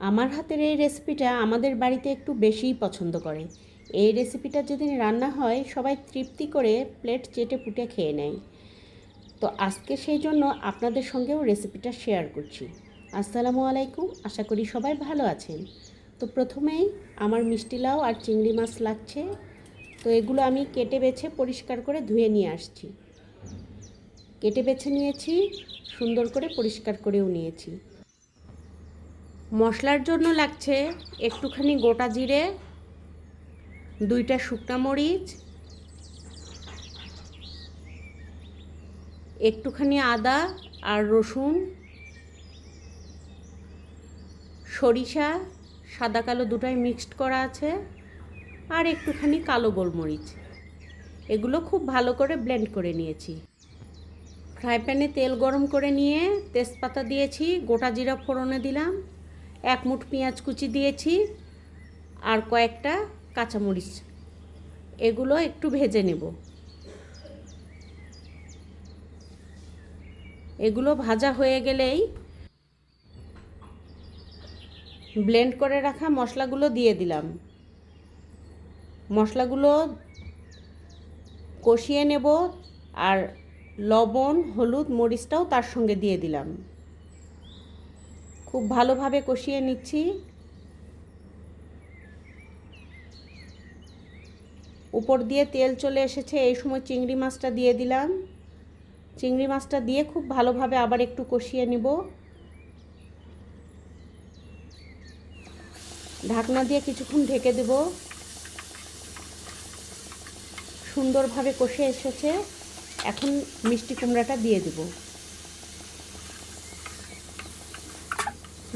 আমার হাতের এই রেসিপিটা আমাদের বাড়িতে একটু বেশিই পছন্দ করে। এই রেসিপিটা যেদিন রান্না হয়, সবাই তৃপ্তি করে প্লেট চেটে পুটে খেয়ে নেয়। তো আজকে সেই জন্য আপনাদের সঙ্গেও রেসিপিটা শেয়ার করছি। আসসালামু আলাইকুম, আশা করি সবাই ভালো আছেন। তো প্রথমেই আমার মিষ্টি লাউ আর চিংড়ি মাছ লাগছে। তো এগুলো আমি কেটে বেছে পরিষ্কার করে ধুয়ে নিয়ে আসছি। কেটে বেছে নিয়েছি, সুন্দর করে পরিষ্কার করেও নিয়েছি। মশলার জন্য লাগছে একটুখানি গোটা জিরে, দুইটা শুকনা মরিচ, একটুখানি আদা আর রসুন, সরিষা, সাদা কালো দুটাই মিক্সড করা আছে, আর একটুখানি কালো গোলমরিচ। এগুলো খুব ভালো করে ব্লেন্ড করে নিয়েছি। ফ্রাই প্যানে তেল গরম করে নিয়ে তেজপাতা দিয়েছি, গোটা জিরা ফোড়নে দিলাম। এক মুঠ পেঁয়াজ কুচি দিয়েছি আর কয়েকটা কাঁচামরিচ। এগুলো একটু ভেজে নেব। এগুলো ভাজা হয়ে গেলেই ব্লেন্ড করে রাখা মশলাগুলো দিয়ে দিলাম। মশলাগুলো কষিয়ে নেব আর লবণ, হলুদ, মরিচটাও তার সঙ্গে দিয়ে দিলাম। খুব ভালোভাবে কষিয়ে নিচ্ছি। উপর দিয়ে তেল চলে এসেছে, এই সময় চিংড়ি মাছটা দিয়ে দিলাম। চিংড়ি মাছটা দিয়ে খুব ভালোভাবে আবার একটু কষিয়ে নিব। ঢাকনা দিয়ে কিছুক্ষণ ঢেকে দেব। সুন্দরভাবে কষে এসেছে। এখন মিষ্টি কুমড়াটা দিয়ে দেব।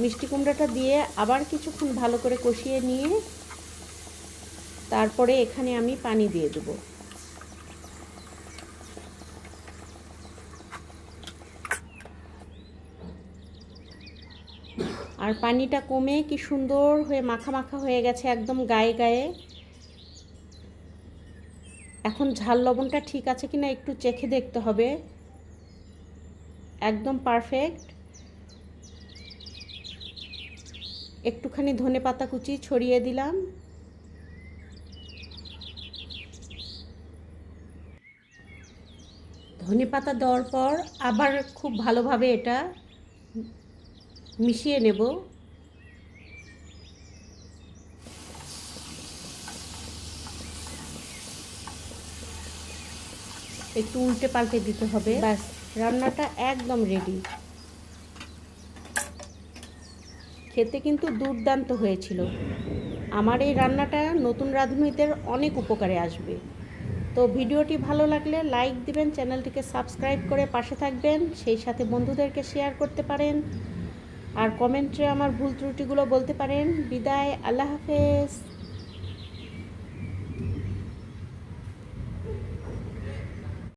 মিষ্টি কুমড়াটা দিয়ে আবার কিছুক্ষণ ভালো করে কষিয়ে নিয়ে তারপরে এখানে আমি পানি দিয়ে দেব। আর পানিটা কমে কি সুন্দর হয়ে মাখা মাখা হয়ে গেছে একদম গায়ে গায়ে। এখন ঝাল লবণটা ঠিক আছে কিনা একটু চেখে দেখতে হবে। একদম পারফেক্ট। একটুখানি ধনে পাতা কুচি ছড়িয়ে দিলাম। ধনে পাতা দেওয়ার পর আবার খুব ভালোভাবে এটা মিশিয়ে নেব। একটু উল্টে পাল্টে দিতে হবে। ব্যাস, রান্নাটা একদম রেডি খেতে কিন্তু দুর্দান্ত হয়েছিল। আমার এই রান্নাটা নতুন রাঁধুনিদের অনেক উপকারে আসবে। তো ভিডিওটি ভালো লাগলে লাইক দিবেন, চ্যানেলটিকে সাবস্ক্রাইব করে পাশে থাকবেন, সেই সাথে বন্ধুদেরকে শেয়ার করতে পারেন। আর কমেন্টে আমার ভুল ত্রুটিগুলো বলতে পারেন। বিদায়, আল্লাহ হাফেজ।